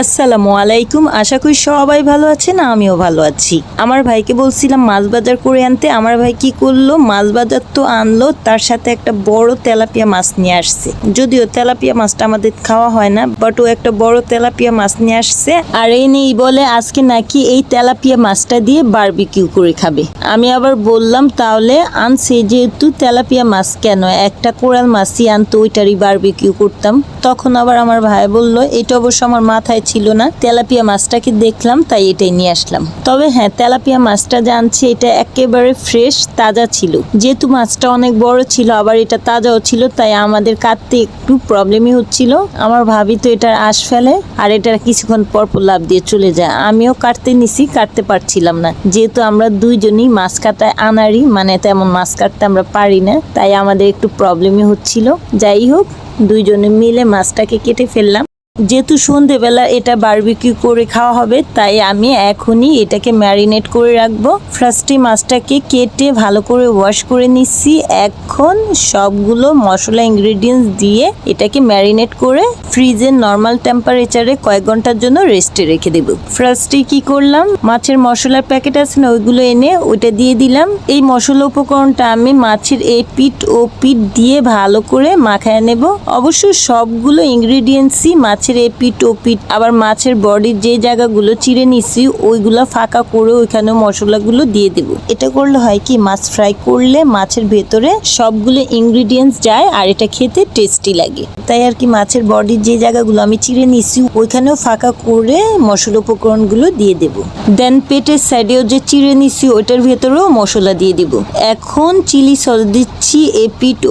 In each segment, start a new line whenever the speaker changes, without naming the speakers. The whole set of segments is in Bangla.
আসসালামু আলাইকুম। আশা করি সবাই ভালো আছেন, আমিও ভালো আছি। আমার ভাইকে বলছিলাম মাছ বাজার করে আনতে। আমার ভাই কি করল? মাছ বাজার তো আনলো, তার সাথে একটা বড় তেলাপিয়া মাছ নিয়ে আসছে। যদিও তেলাপিয়া মাছটা আমাদের খাওয়া হয় না বাট ও একটা বড় তেলাপিয়া মাছ নিয়ে আসছে। আর এই নেই বলে আজকে নাকি এই তেলাপিয়া মাছটা দিয়ে বারবিকিউ করে খাবে। আমি আবার বললাম, তাহলে আনছে যেহেতু তেলাপিয়া মাছ, কেন? একটা কোরাল মাছই আনতো, ওইটারই বারবিকিউ করতাম। তখন আবার আমার ভাই বলল, এটা অবশ্য আমার মাথায় ছিল না। তেলাপিয়া মাছটাকে দেখলাম, তাই এটাই নিয়ে আসলাম। তবে হ্যাঁ তেলাপিয়া মাছটা জানছি, এটা একেবারে ফ্রেশ, তাজা ছিল। যেহেতু মাছটা অনেক বড় ছিল, আবার এটা তাজাও ছিল, তাই আমাদের কাটতে একটু প্রবলেমই হচ্ছিল। আমার ভাবি তো এটার আশ ফেলে, আর এটা কিছুক্ষণ পর পর লাভ দিয়ে চলে যায়। আমিও কাটতে নিছি, কাটতে পারছিলাম না। যেহেতু আমরা দুইজনই মাছ কাটায় আনারি মানে তেমন মাছ কাটতে আমরা পারি না, তাই আমাদের একটু প্রবলেমই হচ্ছিল। যাই হোক, দুইজনে মিলে মাছটাকে কেটে ফেললাম। যেহেতু সন্ধেবেলা এটা বারবিকিউ করে খাওয়া হবে, তাই আমি এখনই এটাকে ম্যারিনেট করে রাখব। ফার্স্টে মাছটাকে কেটে ভালো করে ওয়াশ করে নিচ্ছি। এখন সবগুলো মশলা ইনগ্রেডিয়েন্টস দিয়ে এটাকে ম্যারিনেট করে ফ্রিজের নর্মাল টেম্পারেচারে কয়েক ঘণ্টার জন্য রেস্টে রেখে দেব। ফার্স্টে কি করলাম? মাছের মশলার প্যাকেট আছে না, ওইগুলো এনে ওইটা দিয়ে দিলাম। এই মশলা উপকরণটা আমি মাছের এই পিঠ ও পিঠ দিয়ে ভালো করে মাখায় নেব। অবশ্য সবগুলো ইনগ্রেডিয়েন্টসই মাছের এই পিঠ ও পিঠ আবার মাছের বডির যে জায়গাগুলো চিড়ে নিছি, ওইগুলো ফাঁকা করে ওইখানে মশলাগুলো দিয়ে দেব। এটা করলে হয় কি, মাছ ফ্রাই করলে মাছের ভেতরে সবগুলো ইনগ্রেডিয়েন্টস যায় আর এটা খেতে টেস্টি লাগে। তাই আর কি মাছের বডির যে জায়গাগুলো আমি চিড়ে নিছি, ওইখানেও ফাঁকা করে মশলা উপকরণগুলো দিয়ে দেব। দেন পেটের সাইডেও যে চিড়ে নিছি, ওইটার ভেতরেও মশলা দিয়ে দিব। এখন চিলি সস দিচ্ছি এ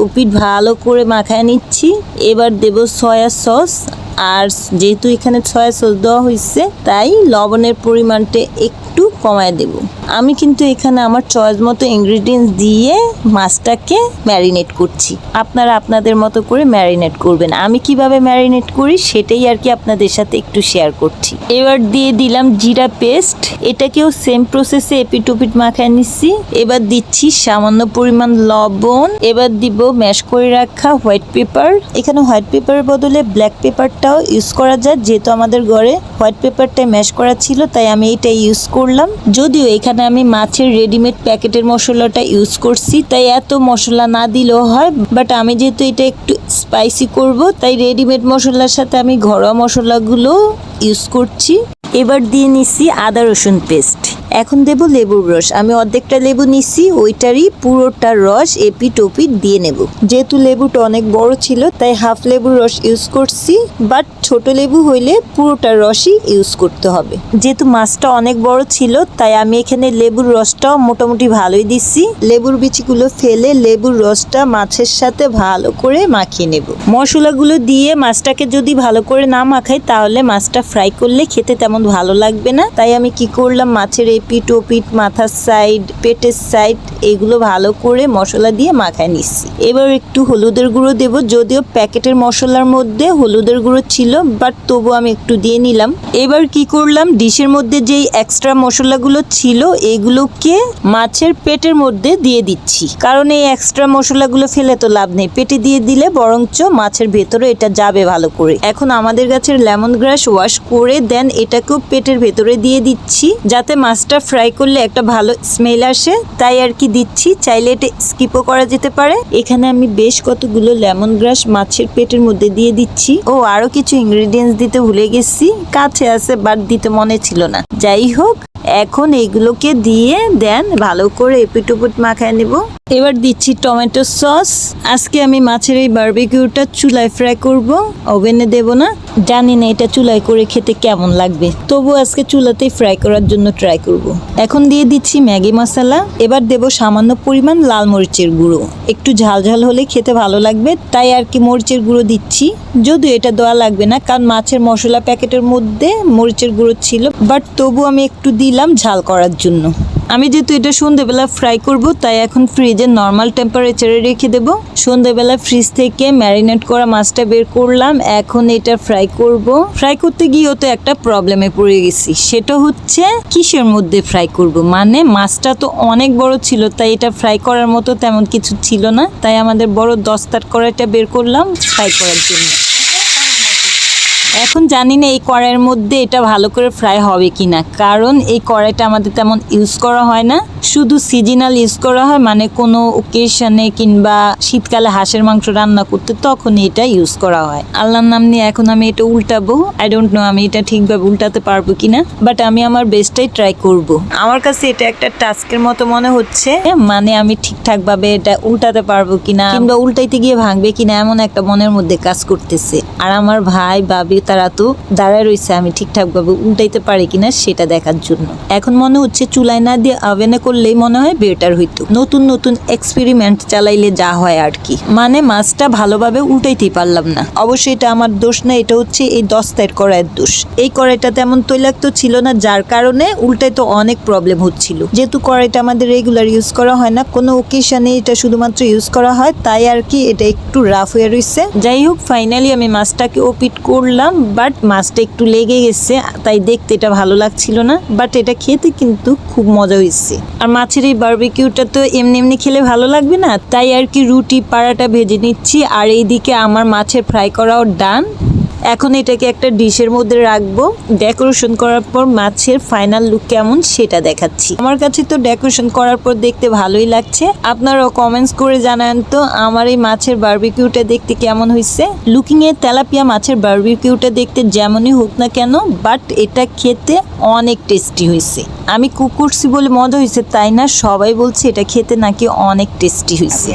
ওপিট ভালো করে মাখায় নিচ্ছি। এবার দেব সয়া সস আর যেহেতু এখানে সয়া সস দেওয়া হয়েছে তাই লবণের পরিমাণটা একটু কমায় দেব। আমি কিন্তু এখানে আমার চয়েস মতো ইনগ্রিডিয়েন্টস দিয়ে মাছটাকে ম্যারিনেট করছি। আপনারা আপনাদের মতো করে ম্যারিনেট করবেন। আমি কীভাবে ম্যারিনেট করি সেটাই আর কি আপনাদের সাথে একটু শেয়ার করছি। এবার দিয়ে দিলাম জিরা পেস্ট এটাকেও সেম প্রসেসে এপিটুপিট মাখায় নিচ্ছি। এবার দিচ্ছি সামান্য পরিমাণ লবণ। এবার দিব ম্যাশ করে রাখা হোয়াইট পেপার এখানে হোয়াইট পেপারের বদলে ব্ল্যাক পেপারটাও ইউজ করা যায়। যেহেতু আমাদের ঘরে হোয়াইট পেপারটা ম্যাশ করা ছিল, তাই আমি এটা ইউজ করলাম। যদিও এখানে আমি মাছের রেডিমেড প্যাকেটের মশলাটা ইউজ করছি, তাই এত মশলা না দিলেও হয় বাট আমি যেহেতু এটা একটু স্পাইসি করব, তাই রেডিমেড মশলার সাথে আমি ঘরোয়া মশলাগুলো ইউজ করছি। এবার দিয়ে নিছি আদা রসুন পেস্ট এখন দেব লেবুর রস। আমি অর্ধেকটা লেবু নিচ্ছি ওইটারই পুরোটার রস এপি টপি দিয়ে নেব। যেহেতু লেবুটা অনেক বড় ছিল, তাই হাফ লেবুর রস ইউজ করছি বাট ছোট লেবু হইলে পুরোটার রসই ইউজ করতে হবে। যেহেতু মাছটা অনেক বড় ছিল, তাই আমি এখানে লেবুর রসটাও মোটামুটি ভালোই দিচ্ছি লেবুর বিচিগুলো ফেলে লেবুর রসটা মাছের সাথে ভালো করে মাখিয়ে নেব। মশলাগুলো দিয়ে মাছটাকে যদি ভালো করে না মাখাই, তাহলে মাছটা ফ্রাই করলে খেতে তেমন ভালো লাগবে না। তাই আমি কি করলাম, মাছের এই পিঠ ও পিঠ, মাথার সাইড পেটের সাইড এগুলো ভালো করে মশলা দিয়ে মাখায় নিচ্ছি। এবার একটু হলুদের গুঁড়ো দেব, যদিও প্যাকেটের মশলার মধ্যে হলুদের গুঁড়ো ছিল বাট তবু আমি একটু দিয়ে নিলাম। এবার কি করলাম, ডিশের মধ্যে যেই এক্সট্রা মশলাগুলো ছিল, এগুলোকে মাছের পেটের মধ্যে দিয়ে দিচ্ছি। কারণ এই এক্সট্রা মশলাগুলো ফেলে তো লাভ নেই, পেটে দিয়ে দিলে বরঞ্চ মাছের ভেতরে এটা যাবে ভালো করে। এখন আমাদের গাছের লেমন গ্রাস ওয়াশ করে দেন, এটাকেও পেটের ভেতরে দিয়ে দিচ্ছি, যাতে মাছটা ফ্রাই করলে একটা ভালো স্মেল আসে, তাই আর কি দিচ্ছি। চাইলে এটা স্কিপও করা যেতে পারে। এখানে আমি বেশ কতগুলো লেমন গ্রাস মাছের পেটের মধ্যে দিয়ে দিচ্ছি। ও, আরও কিছু ইনগ্রেডিয়েন্টস দিতে ভুলে গেছি। কাছে আছে বাট দিতে মনে ছিল না। যাই হোক, এখন এগুলোকে দিয়ে দেন, ভালো করে এপিটুপুট মাখায় নেব। এবার দিচ্ছি টমেটো সস। আজকে আমি মাছের এই বারবিকিউটা চুলায় ফ্রাই করব। ওভেনে দেব না। জানি না এটা চুলায় করে খেতে কেমন লাগবে। তবু আজকে চুলাতেই ফ্রাই করার জন্য ট্রাই করব। এখন দিয়ে দিচ্ছি ম্যাগি মশলা। এবার দেব সামান্য পরিমাণ লাল মরিচের গুঁড়ো। একটু ঝাল ঝাল হলে খেতে ভালো লাগবে, তাই আর কি মরিচের গুঁড়ো দিচ্ছি। যদিও এটা দেওয়া লাগবে না, কারণ মাছের মশলা প্যাকেটের মধ্যে মরিচের গুঁড়ো ছিল, বাট তবু আমি একটু দিলাম ঝাল করার জন্য। আমি যেহেতু এটা সন্ধ্যেবেলা ফ্রাই করব, তাই এখন ফ্রিজে নর্মাল টেম্পারেচারে রেখে দেব। সন্ধ্যেবেলা ফ্রিজ থেকে ম্যারিনেট করা মাছটা বের করলাম, এখন এটা ফ্রাই করব। ফ্রাই করতে গিয়েও তো একটা প্রবলেমে পড়ে গেছি, সেটা হচ্ছে কিসের মধ্যে ফ্রাই করব? মানে মাছটা তো অনেক বড় ছিল, তাই এটা ফ্রাই করার মতো তেমন কিছু ছিল না, তাই আমাদের বড় দস্তার কড়াইটা বের করলাম ফ্রাই করার জন্য। এখন জানি না এই কড়াইয়ের মধ্যে এটা ভালো করে ফ্রাই হবে কি না কারণ এই কড়াইটা আমাদের তেমন ইউজ করা হয় না। শুধু সিজনাল ইউজ করা হয় মানে কোনো ওকেশনে কিংবা শীতকালে হাঁসের মাংস রান্না করতে তখন এটা ইউজ করা হয়। আল্লাহর নাম নিয়ে এখন আমি এটা উল্টাবো। আই ডোন্ট নো আমি এটা ঠিকভাবে উল্টাতে পারব কিনা বাট আমি আমার বেস্টটাই ট্রাই করব। আমার কাছে এটা একটা টাস্কের মতো মনে হচ্ছে মানে আমি ঠিকঠাক ভাবে এটা উল্টাতে পারব কিনা, কিংবা উল্টাইতে গিয়ে ভাঙবে কিনা এমন একটা মনের মধ্যে কাজ করতেছে। আর আমার ভাই বাবি তারা তো দাঁড়ায় রয়েছে আমি ঠিকঠাকভাবে উল্টাইতে পারি কিনা সেটা দেখার জন্য। এখন মনে হচ্ছে চুলায় না দিয়ে আভেনে করলেই মনে হয় বেটার হইতো। নতুন নতুন এক্সপেরিমেন্ট চালাইলে যা হয় আর কি। মানে মাছটা ভালোভাবে উল্টাইতেই পারলাম না। অবশ্যই এটা আমার দোষ না, এটা হচ্ছে এই দস্তার কড়াইয়ের দোষ। এই কড়াইটা তেমন তৈলাক্ত ছিল না, যার কারণে উল্টাইতে অনেক প্রবলেম হচ্ছিল। যেহেতু কড়াইটা আমাদের রেগুলার ইউজ করা হয় না, কোনো ওকেশনে এটা শুধুমাত্র ইউজ করা হয়, তাই আর কি এটা একটু রাফ হয়ে রয়েছে যাই হোক ফাইনালি আমি মাছটাকে ওপিট করলাম বাট মাছটা একটু লেগে গেছে, তাই দেখতে এটা ভালো লাগছিল না বাট এটা খেতে কিন্তু খুব মজা হয়েছে আর মাছের এই বারবিকিউটা তো এমনি এমনি খেলে ভালো লাগবে না? তাই আর কি রুটি, পাড়াটা ভেজে নিচ্ছি। আর এইদিকে আমার মাছের ফ্রাই করাও ডান এখন এটাকে একটা ডিশের মধ্যে রাখব। ডেকোরেশন করার পর মাছের ফাইনাল লুক কেমন সেটা দেখাচ্ছি। আমার কাছে তো ডেকোরেশন করার পর দেখতে ভালোই লাগছে। আপনারাও কমেন্টস করে জানান তো আমার এই মাছের বার্বিকিউটা দেখতে কেমন হয়েছে লুকিং এ তেলাপিয়া মাছের বারবিকিউটা দেখতে যেমনই হোক না কেন বাট এটা খেতে অনেক টেস্টি হয়েছে আমি কুক করছি বলে মজা হয়েছে তাই না? সবাই বলছে এটা খেতে নাকি অনেক টেস্টি হয়েছে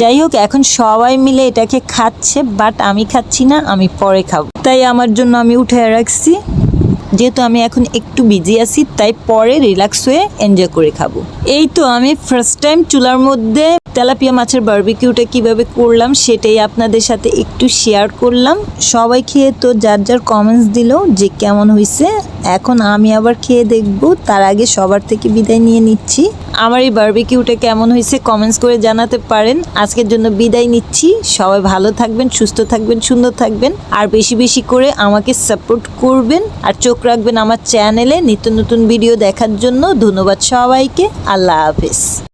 যাই হোক, এখন সবাই মিলে এটাকে খাচ্ছে বাট আমি খাচ্ছি না, আমি পরে খাব। তাই আমার জন্য আমি উঠে রাখছি। যেহেতু আমি এখন একটু বিজি আছি, তাই পরে রিল্যাক্স হয়ে এনজয় করে খাব। এই তো আমি ফার্স্ট টাইম চুলার মধ্যে তেলাপিয়া মাছের বার্বিকিউটা কীভাবে করলাম, সেটাই আপনাদের সাথে একটু শেয়ার করলাম। সবাই খেয়ে তো যার যার কমেন্টস দিল যে কেমন হয়েছে এখন আমি আবার খেয়ে দেখব। তার আগে সবার থেকে বিদায় নিয়ে নিচ্ছি। আমার এই বারবিকিউটা কেমন হয়েছে কমেন্টস করে জানাতে পারেন। আজকের জন্য বিদায় নিচ্ছি। সবাই ভালো থাকবেন, সুস্থ থাকবেন, সুন্দর থাকবেন। আর বেশি বেশি করে আমাকে সাপোর্ট করবেন। আর চোখ রাখবেন আমার চ্যানেলে নিত্য নতুন ভিডিও দেখার জন্য ধন্যবাদ সবাইকে। আল্লাহ হাফেজ।